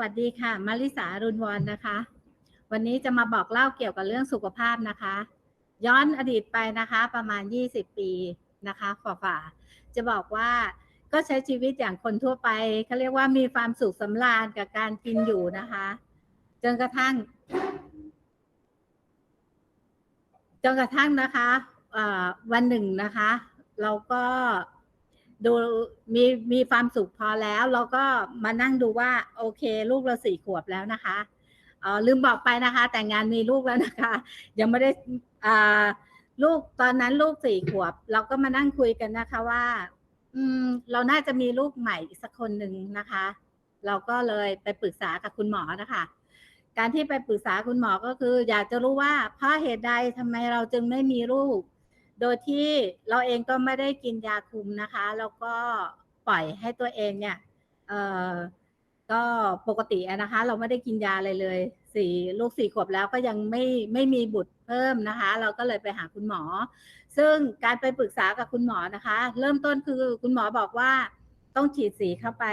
วัสดีค่ะ มาริสารุนวรนนะคะ วันนี้จะมาบอกเล่าเกี่ยวกับเรื่องสุขภาพนะคะ ย้อนอดีตไปนะคะประมาณ 20 ปีนะคะฝ่าๆจะบอกว่าก็ใช้ชีวิตอย่างคนทั่วไปเขาเรียกว่ามีความสุขสำราญกับการกินอยู่นะคะ จนกระทั่ง จนกระทั่งนะคะวันหนึ่งนะคะ เราก็ ดูมีมีความสุขพอแล้ว เราก็มานั่งดูว่า โอเค ลูกเราสี่ขวบแล้วนะคะเออลืมบอกไปนะคะ แต่งงานมีลูกแล้วนะคะ ยังไม่ได้อ่าลูกตอนนั้นลูกสี่ขวบ เราก็มานั่งคุยกันนะคะว่า อืม เราน่าจะมีลูกใหม่อีกสักคนหนึ่งนะคะ เราก็เลยไปปรึกษากับคุณหมอนะคะ การที่ไปปรึกษาคุณหมอก็คือ อยากจะรู้ว่าเพราะเหตุใดทำไมเราจึงไม่มีลูก โดยที่เราเองก็ไม่ได้กินยาคุมนะคะ แล้วก็ปล่อยให้ตัวเองเนี่ยเอ่อก็ปกตินะคะ เราไม่ได้กินยาอะไรเลยสี่ลูกสี่ขวบแล้วก็ยังไม่ไม่มีบุตรเพิ่มนะคะ เราก็เลยไปหาคุณหมอ ซึ่งการไปปรึกษากับคุณหมอนะคะ เริ่มต้นคือคุณหมอบอกว่าต้องฉีดสีเข้าไป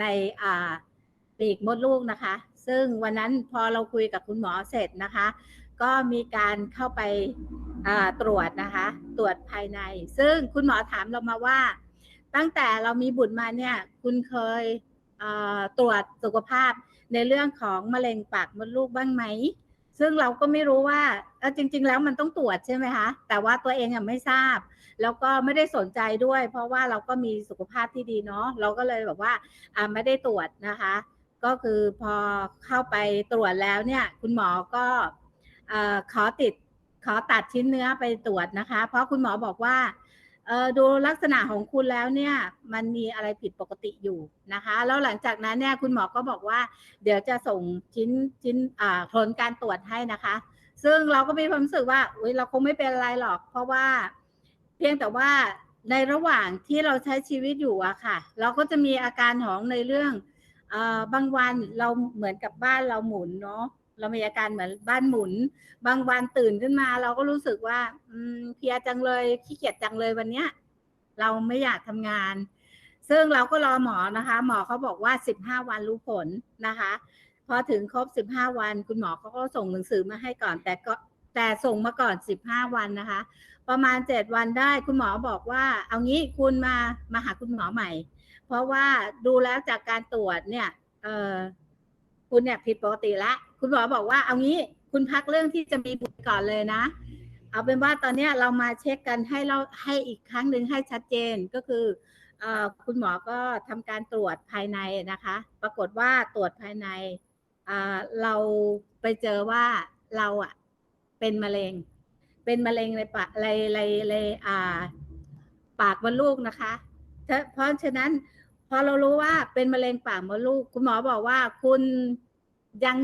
ในอ่าปีกมดลูกนะคะ ซึ่งวันนั้นพอเราคุยกับคุณหมอเสร็จนะคะ ก็มีการเข้าไปตรวจนะคะ ตรวจภายใน ซึ่งคุณหมอถามเรามาว่า ตั้งแต่เรามีบุตรมาเนี่ย คุณเคยตรวจสุขภาพในเรื่องของมะเร็งปากมดลูกบ้างไหม ซึ่งเราก็ไม่รู้ว่าจริง ๆ แล้วมันต้องตรวจใช่ไหมคะ แต่ว่าตัวเองอะไม่ทราบ แล้วก็ไม่ได้สนใจด้วย เพราะว่าเราก็มีสุขภาพที่ดีเนาะ เราก็เลยแบบว่าไม่ได้ตรวจนะคะ ก็คือพอเข้าไปตรวจแล้วเนี่ย คุณหมอก็ ขอติดขอตัดชิ้นเนื้อไปตรวจนะคะ เพราะคุณหมอบอกว่าดูลักษณะของคุณแล้วเนี่ยมันมีอะไรผิดปกติอยู่นะคะ แล้วหลังจากนั้นเนี่ยคุณหมอก็บอกว่า เดี๋ยวจะส่งชิ้นชิ้นผลการตรวจให้นะคะ ซึ่งเราก็มีความรู้สึกว่าอุ๊ยเราคงไม่เป็นอะไรหรอก เพราะว่าเพียงแต่ว่าในระหว่างที่เราใช้ชีวิตอยู่อะค่ะ เราก็จะมีอาการของในเรื่องอบางวันเราเหมือนกับบ้านเราหมุนเนาะ เรามีอาการเหมือนบ้านหมุน บางวันตื่นขึ้นมา เราก็รู้สึกว่าอืมเพียจังเลยขี้เกียจจังเลยวันเนี้ย เราไม่อยากทำงาน ซึ่งเราก็รอหมอนะคะ หมอเขาบอกว่าสิบห้าวันรู้ผลนะคะ พอถึงครบสิบห้าวัน คุณหมอเขาก็ส่งหนังสือมาให้ก่อน แต่ก็แต่ส่งมาก่อนสิบห้าวันนะคะ ประมาณเจ็ดวันได้คุณหมอบอกว่า เอางี้คุณมามาหาคุณหมอใหม่ เพราะว่าดูแล้วจากการตรวจเนี่ย เออคุณเนี่ยผิดปกติละ คุณหมอบอกว่าเอางี้คุณพักเรื่องที่จะมีบุตรก่อนเลยนะ เอาเป็นว่าตอนนี้เรามาเช็คกันให้เราให้อีกครั้งหนึ่งให้ชัดเจนก็คืออคุณหมอก็ทำการตรวจภายในนะคะ ปรากฏว่าตรวจภายในเราไปเจอว่าเราอะเป็นมะเร็ง เป็นมะเร็งในปากในในในอ่า ปากมดลูกนะคะ เพราะฉะนั้นพอเรารู้ว่าเป็นมะเร็งปากมดลูก คุณหมอบอกว่าคุณ ยัง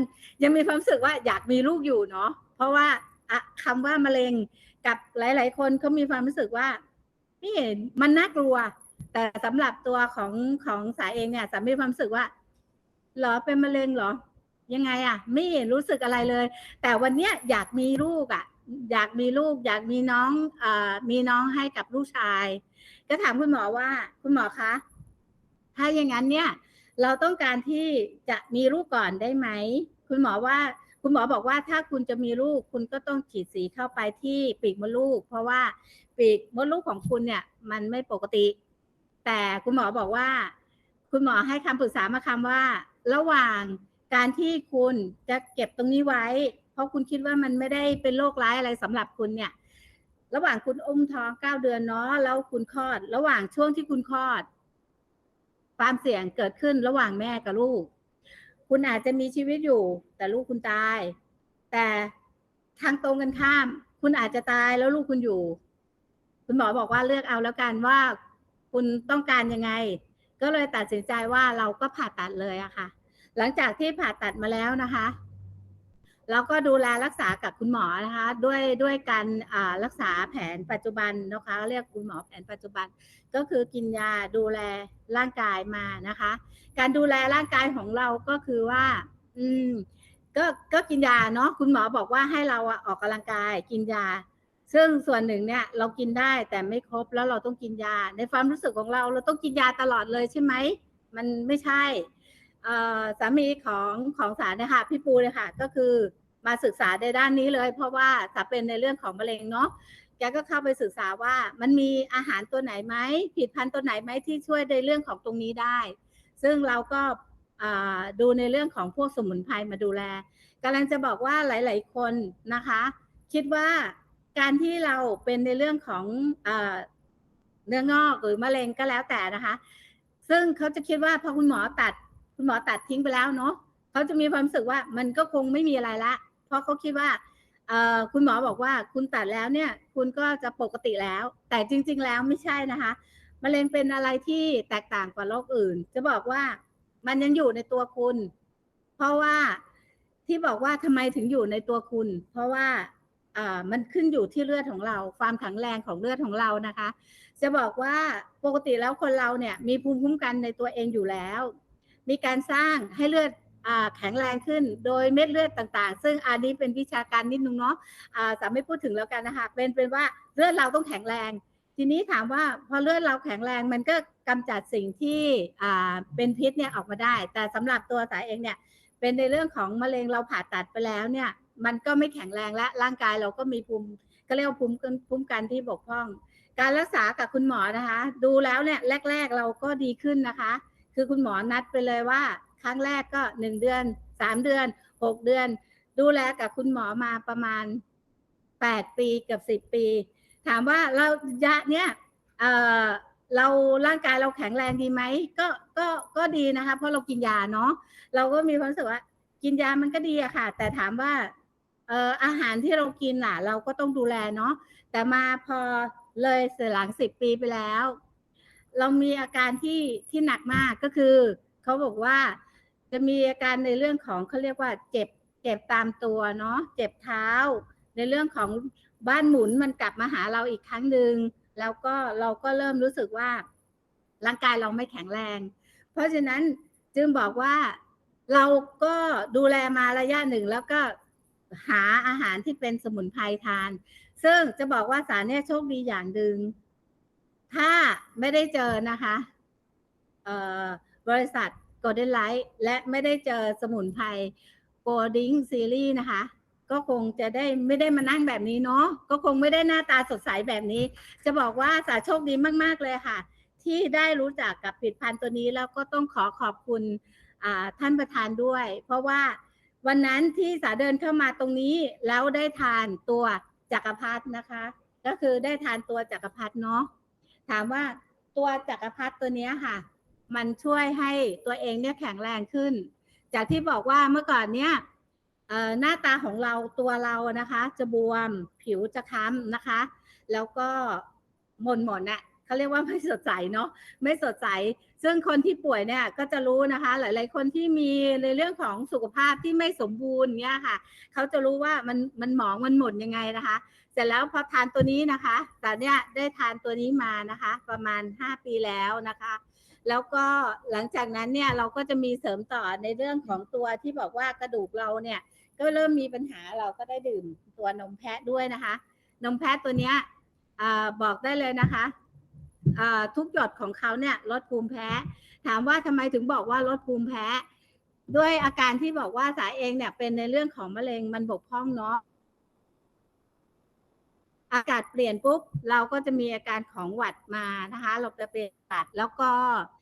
ยังมีความรู้สึกว่าอยากมีลูกอยู่เนาะเพราะว่าอะคำว่ามะเร็งกับหลาย ๆ คนเขามีความรู้สึกว่านี่มันน่ากลัว แต่สำหรับตัวของของสายเองเนี่ยสามีความรู้สึกว่าหรอเป็นมะเร็งหรอ ยังไงอะไม่เห็นรู้สึกอะไรเลย แต่วันเนี้ยอยากมีลูกอะอยากมีลูก อยากมีน้องเอ่อมีน้องให้กับลูกชาย ก็ถามคุณหมอว่า คุณหมอคะถ้าอย่างนั้นเนี่ย เราต้องการที่จะมีลูกก่อนได้ไหม คุณหมอว่าคุณหมอบอกว่าถ้าคุณจะมีลูกคุณก็ต้องฉีดสีเข้าไปที่ปีกมดลูก เพราะว่าปีกมดลูกของคุณเนี่ย มันไม่ปกติ แต่คุณหมอบอกว่า คุณหมอให้คำปรึกษามาคำว่า ระหว่างการที่คุณจะเก็บตรงนี้ไว้ เพราะคุณคิดว่ามันไม่ได้เป็นโรคร้ายอะไรสำหรับคุณเนี่ย ระหว่างคุณอุ้มท้องเก้าเดือนเนาะแล้วคุณคลอด ระหว่างช่วงที่คุณคลอด ความเสี่ยงเกิดขึ้นระหว่างแม่กับลูก คุณอาจจะมีชีวิตอยู่ แต่ลูกคุณตาย แต่ทางตรงกันข้าม คุณอาจจะตายแล้วลูกคุณอยู่ คุณหมอบอกว่าเลือกเอาแล้วกันว่าคุณต้องการยังไง ก็เลยตัดสินใจว่าเราก็ผ่าตัดเลยอะค่ะ หลังจากที่ผ่าตัดมาแล้วนะคะ เราก็ดูแลรักษากับคุณหมอนะคะด้วยด้วยการรักษาแผนปัจจุบันนะคะเรียกคุณหมอแผนปัจจุบัน ก็คือกินยาดูแลร่างกายมานะคะ การดูแลร่างกายของเราก็คือว่า อืมก็ก็กินยาเนาะคุณหมอบอกว่าให้เราอออกกำลังกายกินยา ซึ่งส่วนหนึ่งเนี่ยเรากินได้แต่ไม่ครบแล้วเราต้องกินยา ในความรู้สึกของเราเราต้องกินยาตลอดเลยใช่ไหมมันไม่ใช่สามีของของสารเนี่ยค่ะพี่ปูเลยค่ะก็คือ มาศึกษาในด้านนี้เลย เพราะว่าสาเป็นในเรื่องของมะเร็งเนาะแกก็เข้าไปศึกษาว่ามันมีอาหารตัวไหนไหมผิดพันธุ์ตัวไหนไหมที่ช่วยในเรื่องของตรงนี้ได้ ซึ่งเราก็ดูในเรื่องของพวกสมุนไพรมาดูแลกำลังจะบอกว่าหลาย ๆ คนนะคะ คิดว่าการที่เราเป็นในเรื่องของอเนื้องอกหรือมะเร็งก็แล้วแต่นะคะ ซึ่งเขาจะคิดว่าพอคุณหมอตัด คุณหมอตัดทิ้งไปแล้วเนาะเขาจะมีความรู้สึกว่ามันก็คงไม่มีอะไรละ เพราะเขาคิดว่าคุณหมอบอกว่าคุณตัดแล้วเนี่ย คุณก็จะปกติแล้ว แต่จริง ๆ แล้วไม่ใช่นะคะมะเร็งเป็นอะไรที่แตกต่างกว่าโรคอื่น จะบอกว่ามันยังอยู่ในตัวคุณ เพราะว่าที่บอกว่าทำไมถึงอยู่ในตัวคุณ เพราะว่ามันขึ้นอยู่ที่เลือดของเรา ความแข็งแรงของเลือดของเรานะคะ จะบอกว่าปกติแล้วคนเราเนี่ย มีภูมิคุ้มกันในตัวเองอยู่แล้ว มีการสร้างให้เลือด แข็งแรงขึ้นโดยเม็ดเลือดต่างๆ ซึ่งอันนี้เป็นวิชาการนิดนึงเนาะอ่าสามไม่พูดถึงแล้วกันนะคะเป็นเป็นว่าเลือดเราต้องแข็งแรง ทีนี้ถามว่าพอเลือดเราแข็งแรงมันก็กำจัดสิ่งที่เป็นพิษเนี่ยออกมาได้ แต่สำหรับตัวสายเองเนี่ยเป็นในเรื่องของมะเร็งเราผ่าตัดไปแล้วเนี่ยมันก็ไม่แข็งแรงและร่างกายเราก็มีภูมิก็เรียกว่าภูมิกันภูมิกันที่บกพร่อง การรักษากับคุณหมอนะคะ ดูแล้วเนี่ยแรก ๆเราก็ดีขึ้นนะคะ คือคุณหมอนัดไปเลยว่า ครั้งแรกก็หนึ่งเดือนสามเดือนหกเดือน ดูแลกับคุณหมอมาประมาณแปดปีเกับสิบ10 ปี ถามว่าเรายะเนี่ยเออเราร่างกายเราแข็งแรงดีไหมก็ก็ก็ดีนะคะ เพราะเรากินยาเนาะเราก็มีความรู้สึกว่า กินยามันก็ดีอะค่ะ แต่ถามว่าเอออาหารที่เรากินน่ะ เราก็ต้องดูแลเนาะแต่มาพอเลยเสียหลังสิบปีไปแล้ว เรามีอาการที่ที่หนักมากก็คือ เขาบอกว่า จะมีอาการในเรื่องของเขาเรียกว่าเจ็บเจ็บตามตัวเนาะเจ็บเท้า ในเรื่องของบ้านหมุนมันกลับมาหาเราอีกครั้งหนึ่งแล้วก็เราก็เริ่มรู้สึกว่า ร่างกายเราไม่แข็งแรง เพราะฉะนั้นจึงบอกว่าเราก็ดูแลมาระยะหนึ่งแล้วก็หาอาหารที่เป็นสมุนไพรทาน ซึ่งจะบอกว่าสารเนี่ยโชคดีอย่างหนึ่งถ้าไม่ได้เจอนะคะบริษัท Golden Light และไม่ได้เจอสมุนไพร Golding Series นะคะ ก็คงจะได้ไม่ได้มานั่งแบบนี้เนาะก็คงไม่ได้หน้าตาสดใสแบบนี้ จะบอกว่าสาโชคดีมาก ๆ เลยค่ะ ที่ได้รู้จักกับผลิตภัณฑ์ตัวนี้แล้วก็ต้องขอขอบคุณท่านประธานด้วย เพราะว่าวันนั้นที่สาเดินเข้ามาตรงนี้แล้วได้ทานตัวจักรพรรดินะคะ ก็คือได้ทานตัวจักรพรรดิเนาะถามว่าตัวจักรพรรดิตัวนี้ค่ะ มันช่วยให้ตัวเองเนี่ยแข็งแรงขึ้น จากที่บอกว่าเมื่อก่อนเนี่ยหน้าตาของเราตัวเรานะคะ จะบวมผิวจะค้ำนะคะ แล้วก็หม่นหม่นๆน่ะเขาเรียกว่าไม่สดใสเนาะไม่สดใส ซึ่งคนที่ป่วยเนี่ยก็จะรู้นะคะ หลาย ๆ คนที่มีในเรื่องของสุขภาพที่ไม่สมบูรณ์เนี่ยค่ะ เขาจะรู้ว่ามันมันหมองมันหม่นยังไงนะคะ เสร็จแล้วพอทานตัวนี้นะคะแต่เนี่ยได้ทานตัวนี้มานะคะ ประมาณ 5 ปีแล้วนะคะ แล้วก็หลังจากนั้นเนี่ยเราก็จะมีเสริมต่อในเรื่องของตัวที่บอกว่ากระดูกเราเนี่ยก็เริ่มมีปัญหาเราก็ได้ดื่มตัวนมแพะด้วยนะคะ นมแพะตัวเนี้ยอบอกได้เลยนะคะทุกหยดของเขาเนี่ยลดภูมิแพ้ ถามว่าทำไมถึงบอกว่าลดภูมิแพ้ ด้วยอาการที่บอกว่าสายเองเนี่ยเป็นในเรื่องของมะเร็งมันบกพร่องเนาะ อากาศเปลี่ยนปุ๊บเราก็จะมีอาการของหวัดมานะคะ เราจะเปลี่ยนหวัดแล้วก็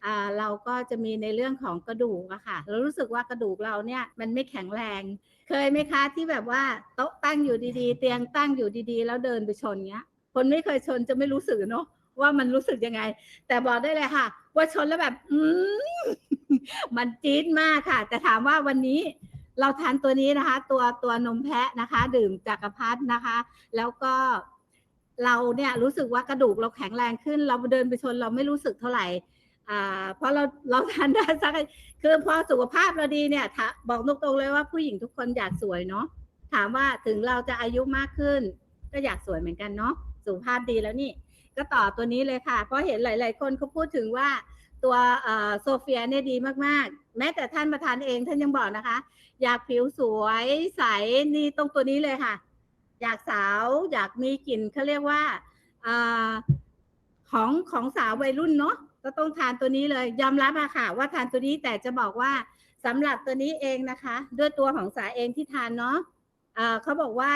อ่าเราก็จะมีในเรื่องของกระดูกอะค่ะ เรารู้สึกว่ากระดูกเราเนี่ยมันไม่แข็งแรง เคยไหมคะที่แบบว่าโต๊ะตั้งอยู่ดีๆ เตียงตั้งอยู่ดีๆ แล้วเดินไปชนเงี้ย คนไม่เคยชนจะไม่รู้สึกเนาะว่ามันรู้สึกยังไง แต่บอกได้เลยค่ะ ว่าชนแล้วแบบ อืมมันจี๊ดมากค่ะ แต่ถามว่าวันนี้เราทานตัวนี้นะคะ ตัวตัวนมแพะนะคะ ดื่มจักรพรรดินะคะ แล้วก็ เราเนี่ยรู้สึกว่ากระดูกเราแข็งแรงขึ้น เราเดินไปชนเราไม่รู้สึกเท่าไหร่อ่าเพราะเราเราทานได้สักคือพอสุขภาพเราดีเนี่ยบอกตรงๆเลยว่าผู้หญิงทุกคนอยากสวยเนาะถามว่าถึงเราจะอายุมากขึ้น ก็อยากสวยเหมือนกันเนาะสุขภาพดีแล้วนี่ ก็ต่อตัวนี้เลยค่ะ เพราะเห็นหลาย ๆ คนเขาพูดถึงว่าตัวโซเฟียเนี่ยดีมากๆ แม้แต่ท่านประธานเองท่านยังบอกนะคะ อยากผิวสวยใสนี่ตรงตัวนี้เลยค่ะ อยากสาวอยากมีกลิ่นเขาเรียกว่าอของของสาววัยรุ่นเนาะก็ต้องทานตัวนี้เลยยอมรับอะค่ะ ว่าทานตัวนี้แต่จะบอกว่าสำหรับตัวนี้เองนะคะ ด้วยตัวของสาเองที่ทานเนาะอ่าเขาบอกว่า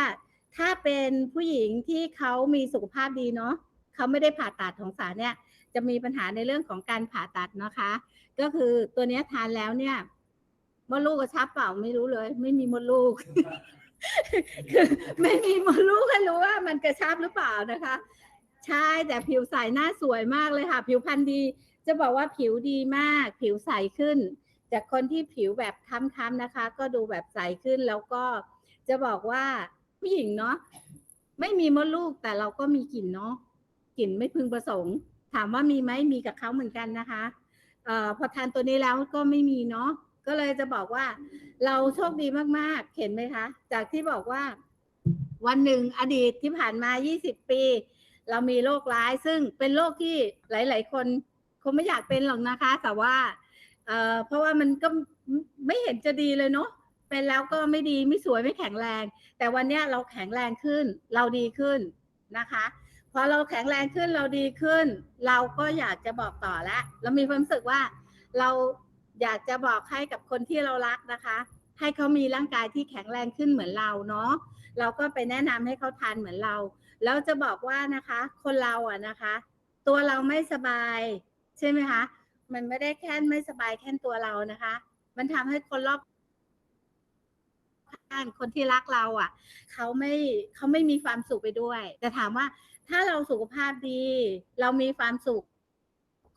ถ้าเป็นผู้หญิงที่เขามีสุขภาพดีเนาะเขาไม่ได้ผ่าตัดของสาเนี่ยจะมีปัญหาในเรื่องของการผ่าตัดนะคะ ก็คือตัวนี้ทานแล้วเนี่ยมดลูกกระชับเปล่าไม่รู้เลย ไม่มีมดลูก คือไม่มีมดลูกให้รู้ว่ามันกระชับหรือเปล่านะคะ ใช่แต่ผิวใสหน้าสวยมากเลยค่ะ ผิวพรรณดี จะบอกว่าผิวดีมาก ผิวใสขึ้น จากคนที่ผิวแบบค้ำๆนะคะ ก็ดูแบบใสขึ้นแล้วก็จะบอกว่าผู้หญิงเนาะไม่มีมดลูกแต่เราก็มีกลิ่นเนาะกลิ่นไม่พึงประสงค์ ถามว่ามีไหมมีกับเขาเหมือนกันนะคะเอ่อพอทานตัวนี้แล้วก็ไม่มีเนาะ ก็เลยจะบอกว่า เราโชคดีมากๆ เห็นไหมคะ จากที่บอกว่า วันหนึ่งอดีตที่ผ่านมา 20 ปี เรามีโรคร้ายซึ่งเป็นโรคที่หลาย ๆ คนคงไม่อยากเป็นหรอกนะคะ แต่ว่าเเพราะว่ามันก็ไม่เห็นจะดีเลยเนาะเป็นแล้วก็ไม่ดีไม่สวยไม่แข็งแรง แต่วันนี้เราแข็งแรงขึ้น เราดีขึ้นนะคะพอเราแข็งแรงขึ้นเราดีขึ้น เราก็อยากจะบอกต่อแล้วเรามีความรู้สึกว่าเรา อยากจะบอกให้กับคนที่เรารักนะคะ ให้เขามีร่างกายที่แข็งแรงขึ้นเหมือนเราเนาะเราก็ไปแนะนำให้เขาทานเหมือนเราแล้วจะบอกว่านะคะ คนเราอะนะคะ ตัวเราไม่สบาย ใช่ไหมคะมันไม่ได้แค่ไม่สบายแค่ตัวเรานะคะ มันทำให้คนรอบข้างคนที่รักเราอะเขาไม่เขาไม่มีความสุขไปด้วย แต่ถามว่าถ้าเราสุขภาพดี เรามีความสุข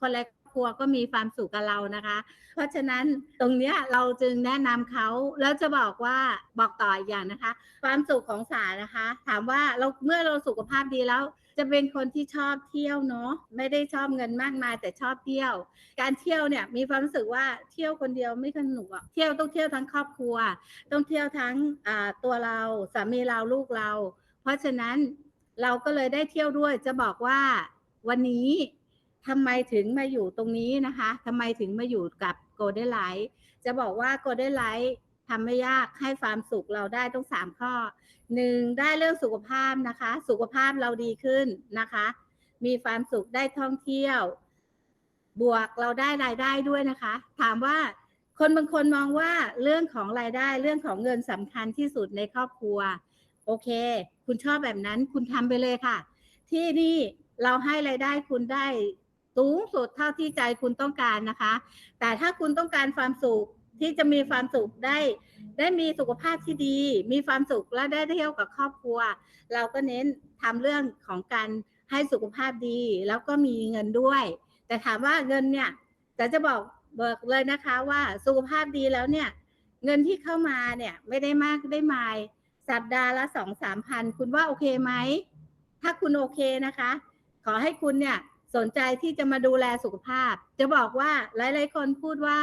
คนในคร ครัวก็มีความสุขกับเรานะคะ เพราะฉะนั้นตรงเนี้ยเราจึงแนะนำเขาแล้วจะบอกว่าบอกต่ออีกอย่างนะคะ ความสุขของสานะคะ ถามว่าเราเมื่อเราสุขภาพดีแล้ว จะเป็นคนที่ชอบเที่ยวเนาะไม่ได้ชอบเงินมากมายแต่ชอบเที่ยว การเที่ยวเนี่ยมีความรู้สึกว่าเที่ยวคนเดียวไม่สนุกอะเที่ยวต้องเที่ยวทั้งครอบครัว ต้องเที่ยวทั้งตัวเราสามีเราลูกเรา เพราะฉะนั้นเราก็เลยได้เที่ยวด้วยจะบอกว่าวันนี้ ทำไมถึงมาอยู่ตรงนี้นะคะทำไมถึงมาอยู่กับโกลเด้นไลท์จะบอกว่าโกลเด้นไลท์ทำไม่ยากให้ความสุขเราได้ต้องสามข้อหนึ่งได้เรื่องสุขภาพนะคะ สุขภาพเราดีขึ้นนะคะ มีความสุขได้ท่องเที่ยว บวกเราได้รายได้ด้วยนะคะ ถามว่าคนบางคนมองว่าเรื่องของรายได้เรื่องของเงินสำคัญที่สุดในครอบครัว โอเค คุณชอบแบบนั้นคุณทำไปเลยค่ะ ที่นี่เราให้รายได้คุณได้ สูงสุดเท่าที่ใจคุณต้องการนะคะ แต่ถ้าคุณต้องการความสุขที่จะมีความสุขได้ ได้มีสุขภาพที่ดี มีความสุขและได้เที่ยวกับครอบครัว เราก็เน้นทำเรื่องของการให้สุขภาพดี แล้วก็มีเงินด้วย แต่ถามว่าเงินเนี่ยแต่จะบอกเบิกเลยนะคะว่าสุขภาพดีแล้วเนี่ย เงินที่เข้ามาเนี่ยไม่ได้มากได้มาย สัปดาห์ละสองสามพันคุณว่าโอเคไหม ถ้าคุณโอเคนะคะ ขอให้คุณเนี่ย สนใจที่จะมาดูแลสุขภาพ จะบอกว่าหลายๆคนพูดว่า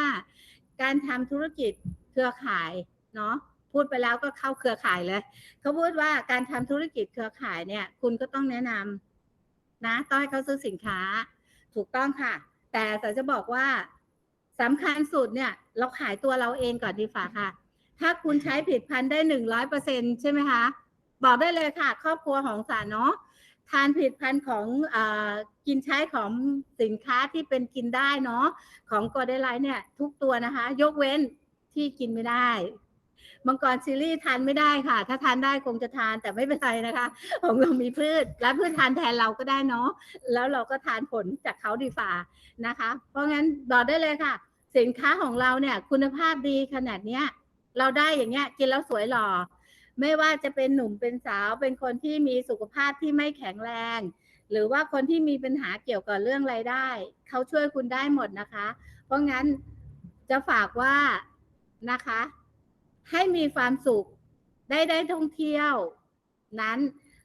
การทำธุรกิจเครือข่ายเนาะพูดไปแล้วก็เข้าเครือข่ายเลยเขาพูดว่าการทำธุรกิจเครือข่ายเนี่ย คุณก็ต้องแนะนำนะต้องให้เขาซื้อสินค้า ถูกต้องค่ะ แต่แต่จะบอกว่าสำคัญสุดเนี่ย เราขายตัวเราเองก่อนดีฝ่าค่ะ ถ้าคุณใช้ผลิดพันได้หนึ่งร้อยเปอร์เซ็นใช่ไหมคะ บอกได้เลยค่ะ ครอบครัวของสาเนาะ ทานผลิดพันธุ์ของอกินใช้ของสินค้าที่เป็นกินได้เนาะของกอเดไลท์เนี่ย ทุกตัวนะคะ ยกเว้นที่กินไม่ได้มังกรซีรีส์ทานไม่ได้ค่ะ ถ้าทานได้คงจะทานแต่ไม่เป็นไรนะคะของเรามีพืช และพืชทานแทนเราก็ได้เนาะแล้วเราก็ทานผลจากเขาดีฝ่านะคะ เพราะงั้นบอกได้เลยค่ะ สินค้าของเราเนี่ย คุณภาพดีขนาดเนี้ยเราได้อย่างเงี้ย กินแล้วสวยหล่อ ไม่ว่าจะเป็นหนุ่มเป็นสาว เป็นคนที่มีสุขภาพที่ไม่แข็งแรง หรือว่าคนที่มีปัญหาเกี่ยวกับเรื่องรายได้ เขาช่วยคุณได้หมดนะคะ เพราะงั้นจะฝากว่านะคะ ให้มีความสุขได้ได้ท่องเที่ยว นั้น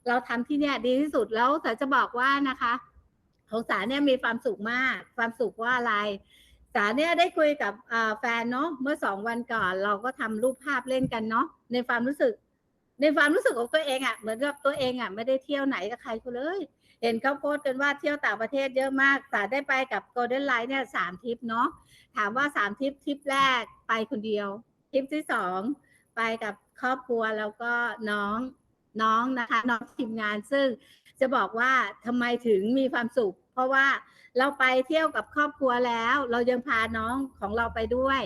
เราทำที่เนี่ยดีที่สุดแล้วแต่จะบอกว่านะคะของสาเนี่ยมีความสุขมาก ความสุขว่าอะไรสาเนี่ยได้คุยกับแฟนเนาะเมื่อสองวันก่อน เราก็ทำรูปภาพเล่นกันเนาะในความรู้สึก ในความรู้สึกของตัวเองอะ่ะเหมือนกับตัวเองอะ่ะไม่ได้เที่ยวไหนกับใครเขาเลย เห็นเขาโพสต์กันว่าเที่ยวต่างประเทศเยอะมากสาได้ไปกับโกลเด้นไลท์เนี่ยสามทริปเนาะถามว่าสามทริปทริปแรกไปคนเดียวทริปที่สองไปกับครอบครัวแล้วก็น้องน้องนะคะน้องทีมงานซึ่งจะบอกว่าทำไมถึงมีความสุข เพราะว่า เราไปเที่ยวกับครอบครัวแล้ว เรายังพาน้องของเราไปด้วย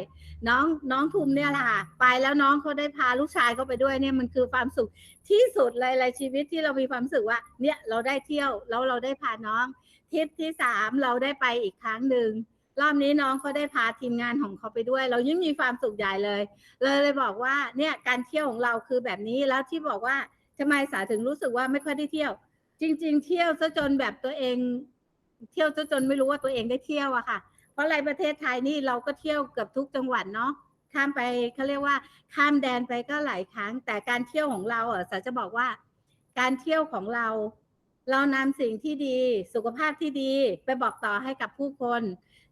น้องน้องทุมเนี่ยแหละค่ะไปแล้วน้องเขาได้พาลูกชายเขาไปด้วยเนี่ยมันคือความสุขที่สุดเลยในชีวิตที่เรามีความสึกว่า เนี่ยเราได้เที่ยวแล้วเราได้พาน้องทริปที่สามเราได้ไปอีกครั้งหนึ่งรอบนี้น้องเขาได้พาทีมงานของเขาไปด้วย เรายิ่งมีความสุขใหญ่เลยเลยเลยบอกว่าเนี่ยการเที่ยวของเราคือแบบนี้แล้วที่บอกว่าทำไมสาถึงรู้สึกว่าไม่ค่อยได้เที่ยว จริง ๆ เที่ยวซะจนแบบตัวเอง เที่ยวจนไม่รู้ว่าตัวเองได้เที่ยวอะค่ะ เพราะในประเทศไทยนี่เราก็เที่ยวเกือบทุกจังหวัดเนาะข้ามไปเขาเรียกว่าข้ามแดนไปก็หลายครั้ง แต่การเที่ยวของเราอะสาจะบอกว่า การเที่ยวของเรา เรานำสิ่งที่ดีสุขภาพที่ดีไปบอกต่อให้กับผู้คน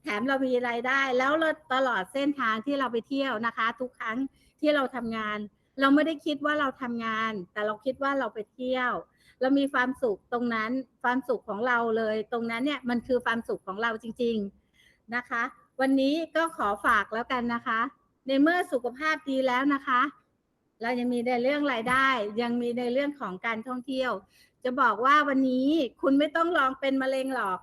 แถมเรามีรายได้ แล้วเราตลอดเส้นทางที่เราไปเที่ยวนะคะ ทุกครั้งที่เราทำงาน เราไม่ได้คิดว่าเราทำงาน แต่เราคิดว่าเราไปเที่ยว เรามีความสุขตรงนั้นความสุขของเราเลย ตรงนั้นเนี่ยมันคือความสุขของเราจริง ๆนะคะ วันนี้ก็ขอฝากแล้วกันนะคะ ในเมื่อสุขภาพดีแล้วนะคะ เรายังมีในเรื่องรายได้ ยังมีในเรื่องของการท่องเที่ยว จะบอกว่าวันนี้คุณไม่ต้องลองเป็นมะเร็งหรอก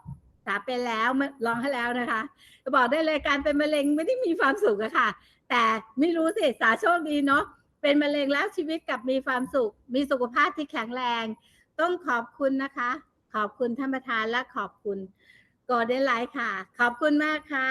สาเป็นแล้วลองให้แล้วนะคะจะบอกได้เลยการเป็นมะเร็งไม่ได้มีความสุขอะค่ะ แต่ไม่รู้สิสาโชคดีเนาะเป็นมะเร็งแล้วชีวิตกลับมีความสุข มีสุขภาพที่แข็งแรง ต้องขอบคุณนะคะ ขอบคุณท่านประธานและขอบคุณกอเดนไลท์ค่ะ ขอบคุณมากค่ะ